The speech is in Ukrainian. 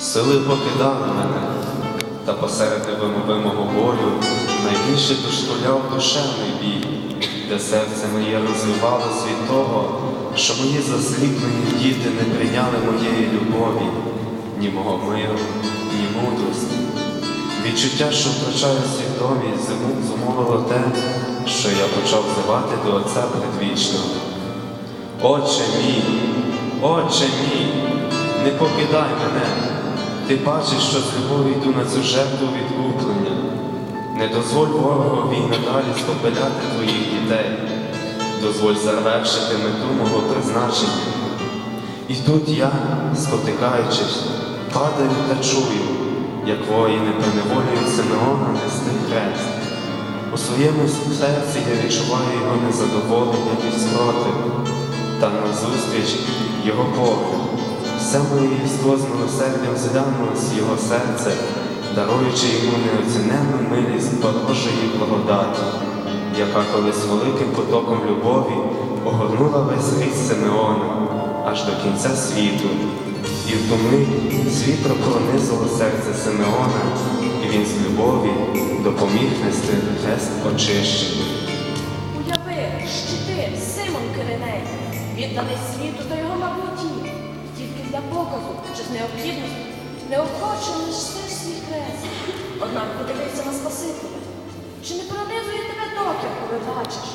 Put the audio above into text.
Сили покидали мене, та посеред невимовимого болю найбільше доштуляв душевний бій, де серце моє розвивалось від того, що мої засліплені діти не прийняли моєї любові, ні мого миру, ні мудрості. Відчуття, що втрачаю свідомість, зиму- зумовило те, що я почав взивати до Отця Предвічного. Отче мій, Отче мій, не покидай мене. Ти бачиш, що з любові йду на цю жертву відкуплення. Не дозволь ворогові надалі спопиляти твоїх дітей. Дозволь завершити мету мого призначення. І тут я, спотикаючись, падаю та чую, як воїни поневолюють Симеона нести хрест. У своєму серці я відчуваю його незадоволення і спротив, та назустріч його погляд. Все моє єство з милосердям зглянулось його серце, даруючи йому неоціненну милість Божої благодаті, яка колись великим потоком любові огорнула весь рід Симеона аж до кінця світу. І в ту світло пронизило серце Симеона, і він з любові допоміг нести хрест очищення. Уяви, що ти, Симон Кириней, відданий світу та його тільки для показу чи з необхідності неохоче нести свій хрест. Однак подивися на Спасителя. Чи не пронизує тебе доки, коли бачиш,